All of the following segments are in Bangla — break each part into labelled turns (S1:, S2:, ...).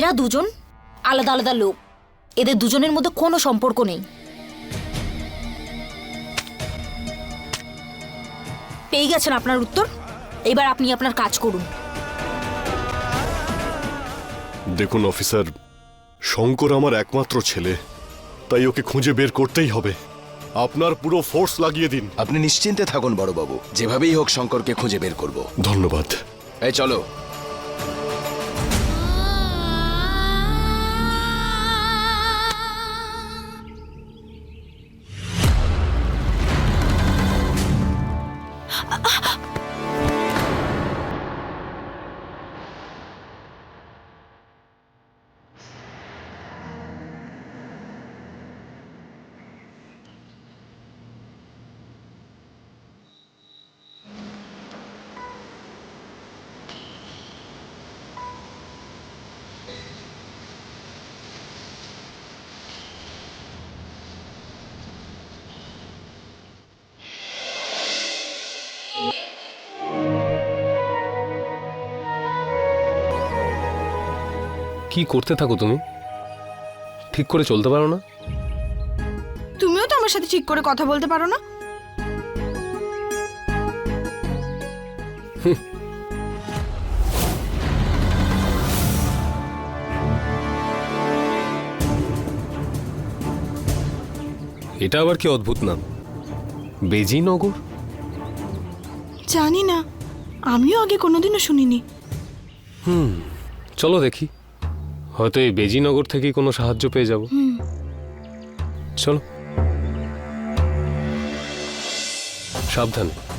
S1: এরা দুজন আলাদা আলাদা লোক। এদের দুজনের মধ্যে কোনো সম্পর্ক নেই। পেয়ে গেছেন আপনার উত্তর? এবার আপনি আপনার কাজ করুন।
S2: দেখুন অফিসার শঙ্কর আমার একমাত্র ছেলে। তাই ওকে খুঁজে বের করতেই হবে। আপনার পুরো ফোর্স লাগিয়ে দিন।
S3: আপনি নিশ্চিন্তে থাকুন বড়বাবু। যেভাবেই হোক শঙ্করকে খুঁজে বের করব।
S2: ধন্যবাদ।
S3: এই চলো।
S4: কি করতে থাকো তুমি? ঠিক করে চলতে পারো না?
S5: তুমিও তো আমার সাথে ঠিক করে কথা বলতে পারো না।
S4: এটা আবার কি অদ্ভুত নাম? বেজিনগর?
S5: জানি না। আমিও আগে কোনোদিনও শুনিনি।
S4: হুম চলো দেখি। হয়তো এই বেজিনগর থেকেই কোনো সাহায্য পেয়ে যাব। চলো। সাবধানে।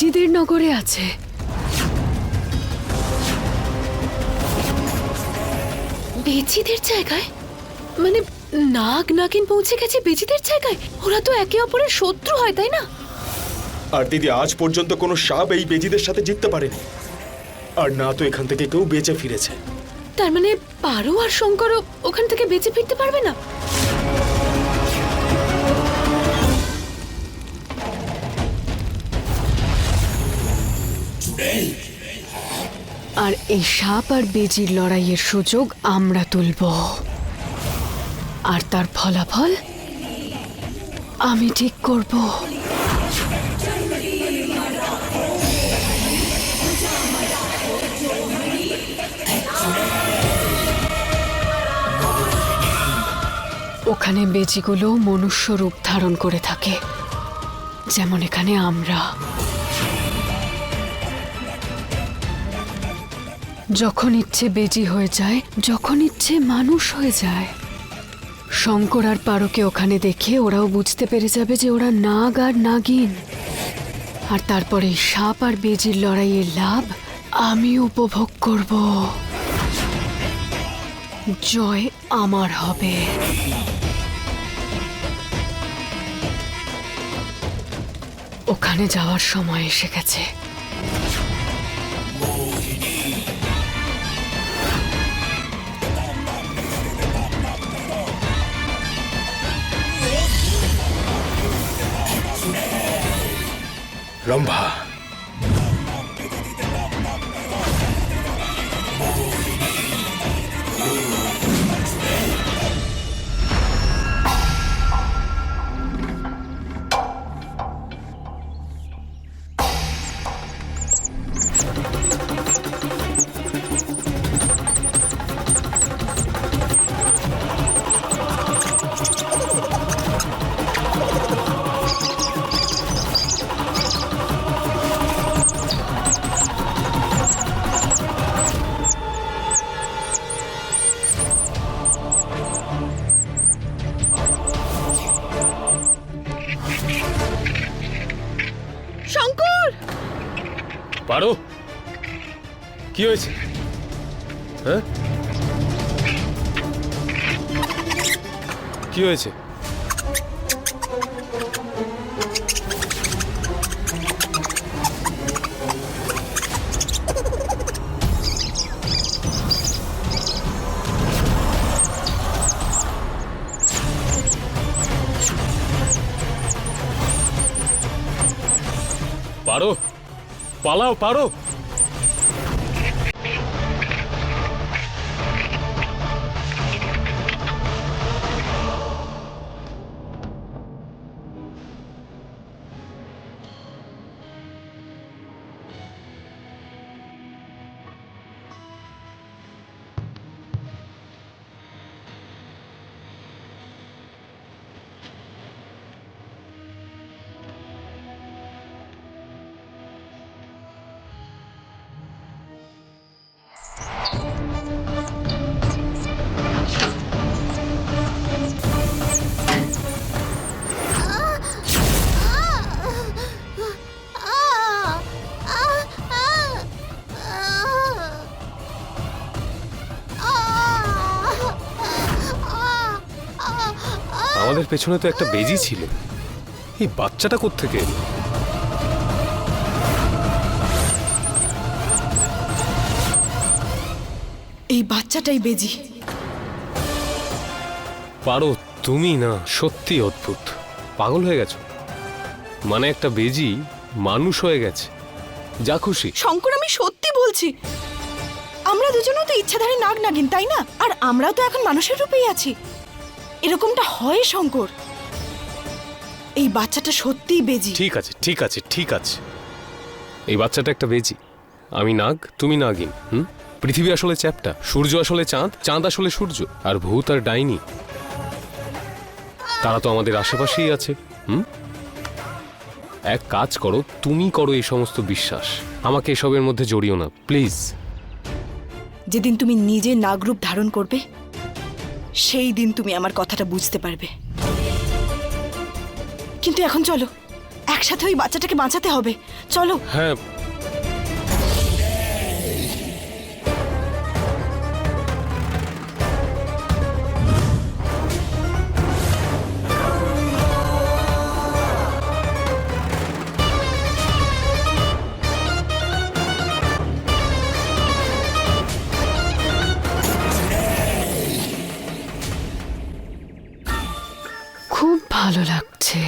S6: বেজিদের নগরে আছে। বেজিদের জায়গায়? মানে নাগ নাগিন পৌঁছে গেছে বেজিদের জায়গায়? ওরা তো একে অপরের শত্রু হয় তাই না?
S7: আর দিদি আজ পর্যন্ত কোনো সাপ এই বেজিদের সাথে জিততে পারেনি। আর না তো এখান থেকে কেউ বেঁচে ফিরেছে।
S6: তার মানে পারো আর শঙ্করও ওখান থেকে বেঁচে ফিরতে পারবে না? আর এই সাপ আর বেজির লড়াইয়ের সুযোগ আমরা তুলব। আর তার ফলাফল আমি ঠিক করব। ওখানে বেজিগুলো মনুষ্য রূপ ধারণ করে থাকে, যেমন এখানে আমরা। যখন ইচ্ছে বেজি হয়ে যায়, যখন ইচ্ছে মানুষ হয়ে যায়। শঙ্কর আর পারোকে ওখানে দেখে ওরাও বুঝতে পেরে যাবে যে ওরা নাগ আর নাগিন। আর তারপরে সাপ আর বেজির লড়াইয়ের লাভ আমি উপভোগ করব। জয় আমার হবে। ওখানে যাওয়ার সময় এসে গেছে।
S7: রম্ভা
S4: পারো কি হয়েছে? পারো পালাও পারো। পেছনে তো একটা বেজি ছিল। এই বাচ্চাটা কোত্থেকে? এলো
S5: এই বাচ্চাটাই বেজি।
S4: পারো তুমি না সত্যি অদ্ভুত। পাগল হয়ে গেছো। মানে একটা বেজি মানুষ হয়ে গেছে। যা খুশি।
S5: শঙ্কর আমি সত্যি বলছি আমরা দুজনেও তো ইচ্ছাধারী নাগ নাগিন তাই না? আর আমরাও তো এখন মানুষের রূপেই আছি। এরকমটা হয় শঙ্কর? এই বাচ্চাটা সত্যিই বেজি।
S4: ঠিক আছে ঠিক আছে ঠিক আছে। এই বাচ্চাটা একটা বেজি। আমি নাগ তুমি নাগিন হুম? পৃথিবী আসলে চ্যাপটা সূর্য আসলে চাঁদ চাঁদ আসলে সূর্য আর ভূত আর ডাইনি। তারা তো আমাদের আশেপাশেই আছে হুম? এক কাজ করো তুমি করো এই সমস্ত বিশ্বাস। আমাকে এসবের মধ্যে জড়িও না প্লিজ।
S5: যেদিন তুমি নিজে নাগরূপ ধারণ করবে সেই দিন তুমি আমার কথাটা বুঝতে পারবে। কিন্তু এখন চলো, একসাথে ওই বাচ্চাটাকে বাঁচাতে হবে। চলো।
S4: হ্যাঁ
S6: ভালো লাগছে।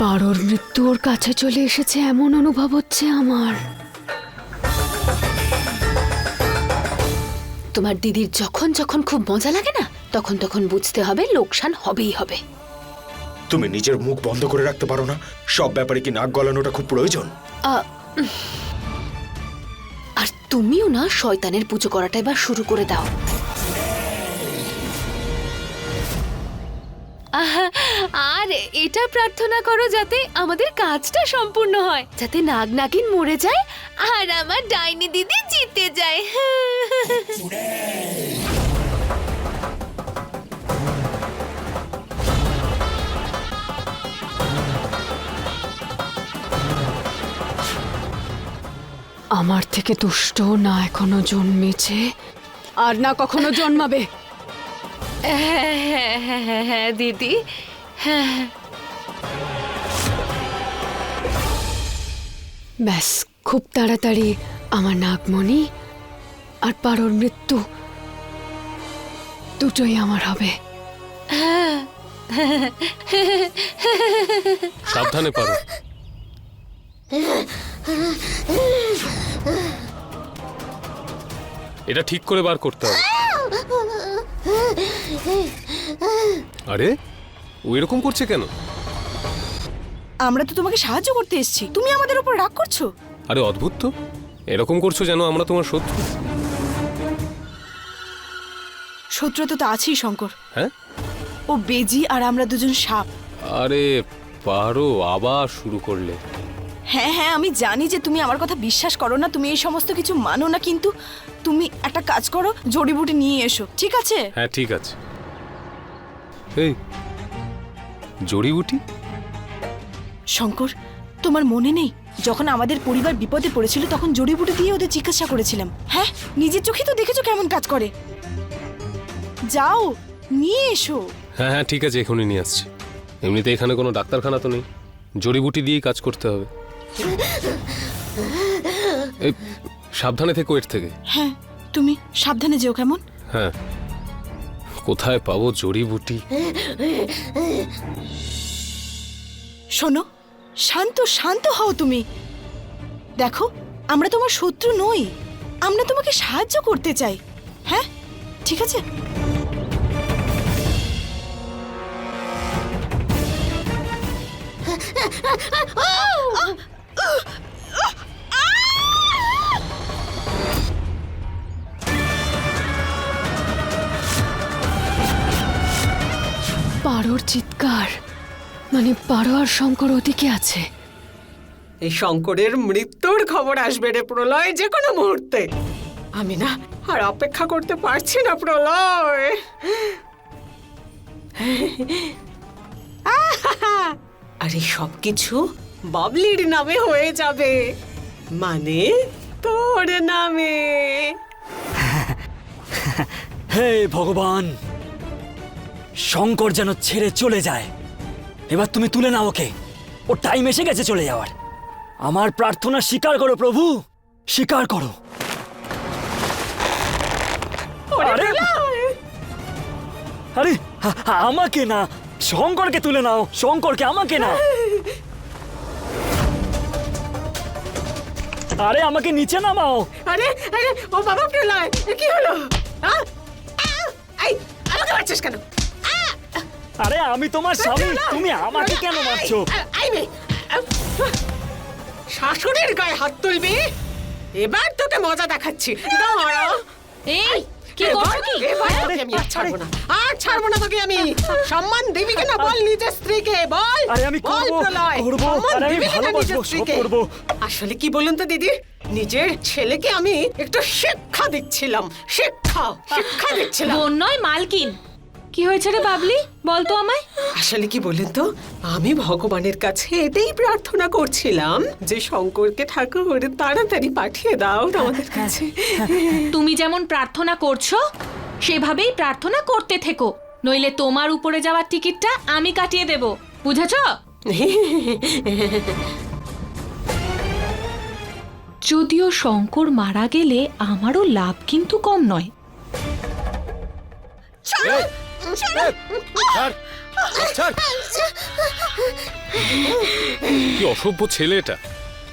S6: পারোর মৃত্যু ওর কাছে চলে এসেছে এমন অনুভব হচ্ছে আমার।
S8: তোমার দিদির যখন যখন খুব মজা লাগে না তখন তখন বুঝতে হবে লোকসান হবেই হবে।
S7: তুমি নিজের মুখ বন্ধ করে রাখতে পারো না সব ব্যাপারে কি নাক গলানোটা খুব প্রয়োজন?
S8: আর তুমিও না শয়তানের পুজো করাটা এবার শুরু করে দাও। আর এটা প্রার্থনা করো যাতে আমাদের কাজটা সম্পূর্ণ হয়। যাতে নাগ নাগিন মরে যায় আর আমার ডাইনি দিদি জিতে যায়।
S6: আমার থেকে দুষ্ট না এখনও জন্মেছে, আর না কখনো জন্মাবে।
S8: হ্যাঁ হ্যাঁ হ্যাঁ হ্যাঁ হ্যাঁ দিদি। হ্যাঁ
S6: ব্যাস খুব তাড়াতাড়ি আমার নাগমণি আর পারোর মৃত্যু। দুটোই আমার হবে।
S4: সাবধানে পারো। এটা ঠিক করে বার করতে হবে। আরে ও এরকম করছে কেন?
S5: আমরা তো তোমাকে সাহায্য করতে এসেছি। তুমি আমাদের উপর রাগ করছ?
S4: আরে অদ্ভুত তো। এরকম করছ যেন আমরা তোমার শত্রু।
S5: শত্রুতা তো আছেই শঙ্কর।
S4: হ্যাঁ?
S5: ও বেজি আর আমরা দুজন সাপ।
S4: আরে পারো আবার শুরু করলে।
S5: হ্যাঁ হ্যাঁ আমি জানি যে তুমি আমার কথা বিশ্বাস করো না তুমি এই সমস্ত কিছু মানো না কিন্তু তুমি একটা কাজ করো জড়িবুটি নিয়ে এসো ঠিক আছে?
S4: হ্যাঁ ঠিক আছে। এই জড়িবুটি?
S5: শঙ্কর তোমার মনে নেই? যখন আমাদের পরিবার বিপদে পড়েছিল তখন জড়িবুটি দিয়ে ওদের চিকিৎসা করেছিলাম। হ্যাঁ নিজের চোখে তো দেখেছ কেমন কাজ করে? যাও নিয়ে এসো।
S4: হ্যাঁ হ্যাঁ ঠিক আছে এখনই নিয়ে আসছি। এমনিতে এখানে কোনো ডাক্তারখানা তো নেই। জড়িবুটি দিয়েই কাজ করতে হবে। এই সাবধানে থেকো এর থেকে।
S5: হ্যাঁ তুমি সাবধানে যেও কেমন?
S4: হ্যাঁ। কোথায় পাবো জড়িবুটি
S5: শোনো শান্ত শান্ত হও তুমি। দেখো আমরা তোমার শত্রু নই। আমরা তোমাকে সাহায্য করতে চাই। হ্যাঁ ঠিক আছে?
S6: পারোর চিৎকার মানে পারো আর শঙ্কর ওদিকে আছে।
S9: এই শঙ্করের মৃত্যুর খবর আসবে রে প্রলয় যে কোনো মুহূর্তে। আমি না আর অপেক্ষা করতে পারছি না প্রলয়। আর এই সব কিছু বাবলির নামে হয়ে যাবে। মানে তোর নামে।
S10: হে ভগবান শঙ্কর যেন ছেড়ে চলে যায়। এবার তুমি তুলে নাও ওকে। ও টাইম এসে গেছে চলে যাওয়ার। আমার প্রার্থনা স্বীকার করো প্রভু স্বীকার করো। আরে! আমাকে না শঙ্করকে তুলে নাও শঙ্করকে আমাকে না। আরে আমাকে নিচে নামাও।
S9: আরে আরে ও বাবা প্রলয় এ কি হলো? আ? আ! এই আমাকে মারছিস কেন?
S10: আরে আমি তোমার স্বামী তুমি আমাকে কেন মারছো?
S9: শাশুড়ির গায়ে হাত তুলবি? এবার তোকে মজা দেখাচ্ছি। দাঁড়াও।
S1: এই কি করছ কি?
S9: এবার আমি আর ছাড়বো না। আর ছাড়বো না তোকে আমি। সম্মান দিবি কিনা বল নিজের স্ত্রীকে বল।
S10: আরে আমি
S9: বল
S10: করব,
S9: প্রলয়,
S10: করব, আরে আমি ভালোবাসবো, সব
S9: স্ত্রীকে? আসলে কি বলুন তো দিদি? নিজের ছেলেকে আমি একটু শিক্ষা দিচ্ছিলাম। শিক্ষা শিক্ষা দিচ্ছিলাম।
S1: বোন নয় মালকিন। কি হয়েছে রে বাবলি? বল তো আমায়।
S9: আসলে কি বলেন তো আমি ভগবানের কাছে এটাই প্রার্থনা করছিলাম যে শঙ্করকে ঠাকুর তাড়াতাড়ি পাঠিয়ে দাও আমাদের কাছে।
S1: তুমি যেমন প্রার্থনা করছ সেভাবেই প্রার্থনা করতে থেকো। নইলে তোমার উপরে যাওয়ার টিকিটটা আমি কাটিয়ে দেব। বুঝেছ? যদিও শঙ্কর মারা গেলে আমারও লাভ কিন্তু কম নয়।
S4: কি অসভ্য ছেলে এটা।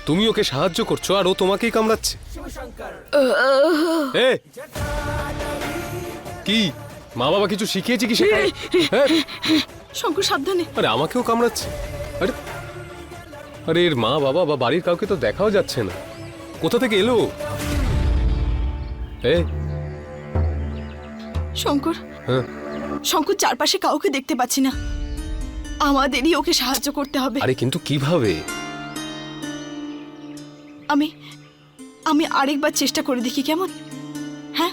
S4: তুমি ওকে সাহায্য করছ আর ও তোমাকেই কামড়াচ্ছে। কি? মা বাবা কিছু শিখিয়েছে কি শেখায় হ্যাঁ?
S5: শঙ্কর সাবধানে।
S4: আরে আমাকেও কামড়াচ্ছে। আরে আরে এর মা বাবা বা বাড়ির কাউকে তো দেখাও যাচ্ছে না। কোথা থেকে এলো? এ!
S5: শঙ্কর
S4: হ্যাঁ।
S5: শঙ্কর চারপাশে কাউকে দেখতে পাচ্ছি না। আমাদেরই ওকে সাহায্য করতে হবে।
S4: আরে কিন্তু কীভাবে?
S5: আমি আমি আরেকবার চেষ্টা করে দেখি কেমন। হ্যাঁ?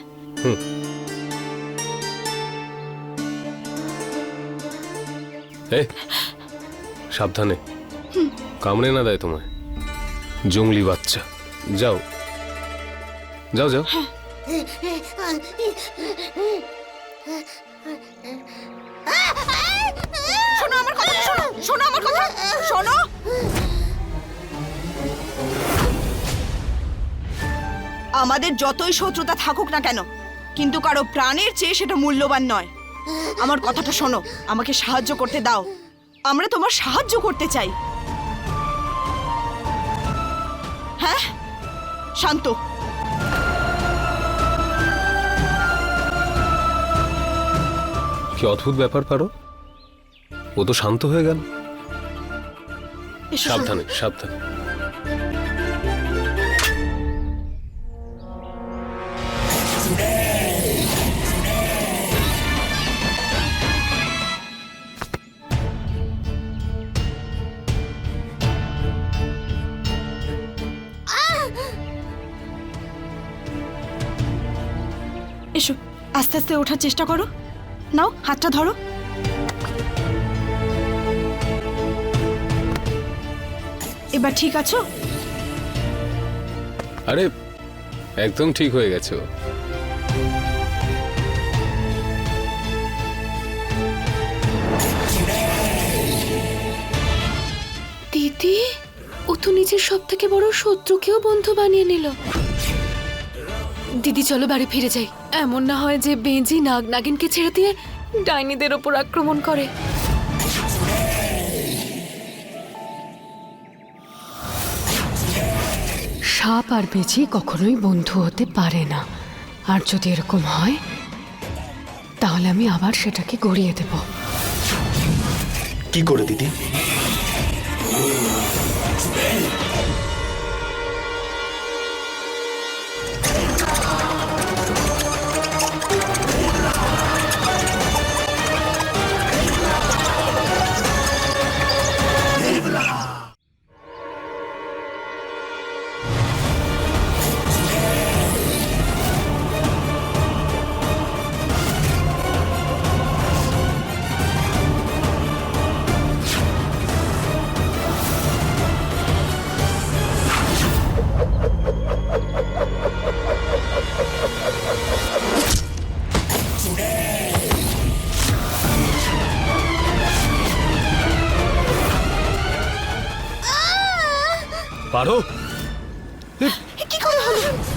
S4: সাবধানে। কামড়ে না দেয় তোমায়। জঙ্গলি বাচ্চা। যাও। যাও যাও।
S5: শোনো আমার কথা, শোনো শোনো আমার কথা, শোনো। আমাদের যতই শত্রুতা থাকুক না কেন, কিন্তু কারও প্রাণের চেয়ে সেটা মূল্যবান নয়। আমার কথাটা শোনো, আমাকে সাহায্য করতে দাও। আমরা তোমার সাহায্য করতে চাই। হ্যাঁ? শান্ত।
S4: কি অদ্ভুত ব্যাপার পারো? ও তো শান্ত হয়ে গেল। সাবধানে সাবধানে।
S5: এসো আস্তে আস্তে ওঠার চেষ্টা করো। নাও হাতটা ধরো। এবার ঠিক আছো?
S4: আরে একদম ঠিক হয়ে গেছো।
S8: দিদি ও তো নিজের সব থেকে বড় শত্রুকেও বন্ধু বানিয়ে নিল। দিদি, চলো বাড়ি ফিরে যাই। এমন না হয় যে বেঞ্জি নাগ নাগিনকে ছেড়ে দিয়ে ডাইনিদের ওপর আক্রমণ করে।
S6: সাপ আর বেঁচি কখনোই বন্ধু হতে পারে না। আর যদি এরকম হয়, তাহলে আমি আবার সেটাকে গড়িয়ে দেব।
S7: কি করে দিদি?
S2: পারো?
S5: কি করে হলো?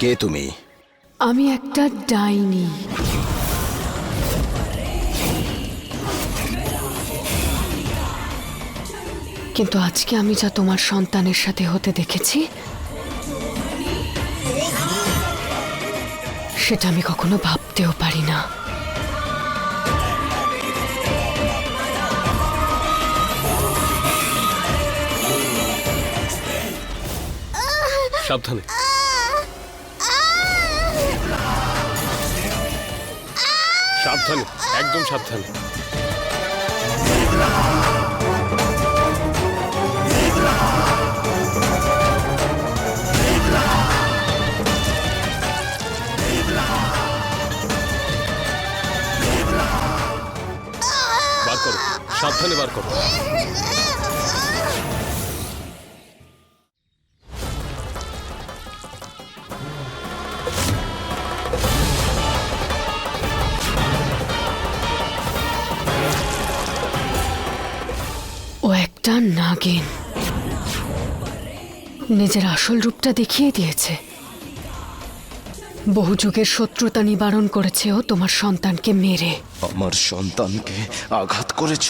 S3: কে তুমি?
S6: আমি একটা ডাইনি। কিন্তু আজকে আমি যা তোমার সন্তানের সাথে হতে দেখেছি সেটা আমি কখনো ভাবতেও পারি না।
S4: সাবধানে। সাবধানে একদম সাবধানে। সাবধানে বার করো।
S6: নাগিন, নিজের আসল রূপটা দেখিয়ে দিয়েছে। বহু যুগের শত্রুতা নিবারণ করেছে ও তোমার সন্তানকে মেরে।
S3: আমার সন্তানকে আঘাত করেছ।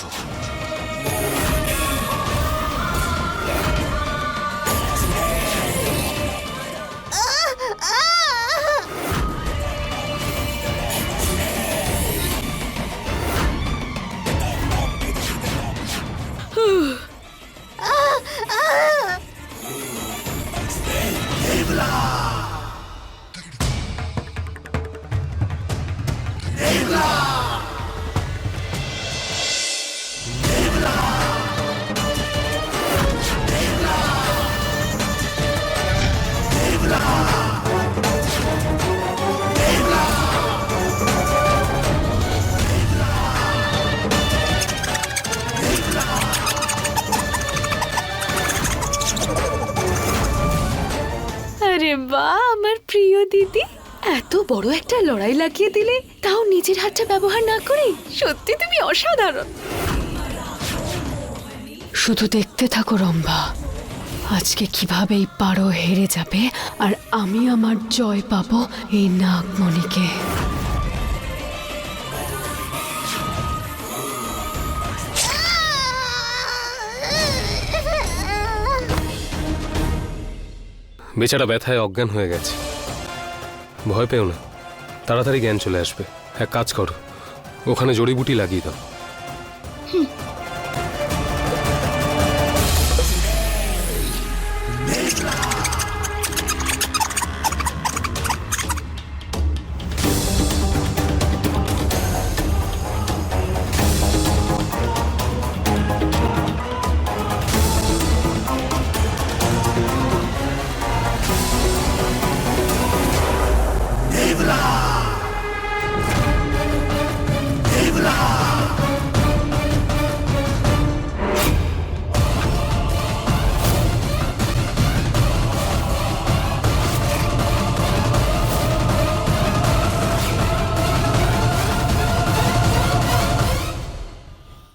S8: আরে বা, আমার প্রিয় দিদি। এত বড় একটা লড়াই লাগিয়ে দিলে, তাও নিজের হাতটা ব্যবহার না করে? সত্যি তুমি অসাধারণ।
S6: শুধু দেখতে থাকো, রম্ভা। আজকে কীভাবে এই পারো হেরে যাবে, আর আমি আমার জয় পাবো এই নাগমণিকে।
S4: বেচারা ব্যথায় অজ্ঞান হয়ে গেছে। ভয় পেও না। তাড়াতাড়ি জ্ঞান চলে আসবে। এক কাজ করো। ওখানে জড়িবুটি লাগিয়ে দাও।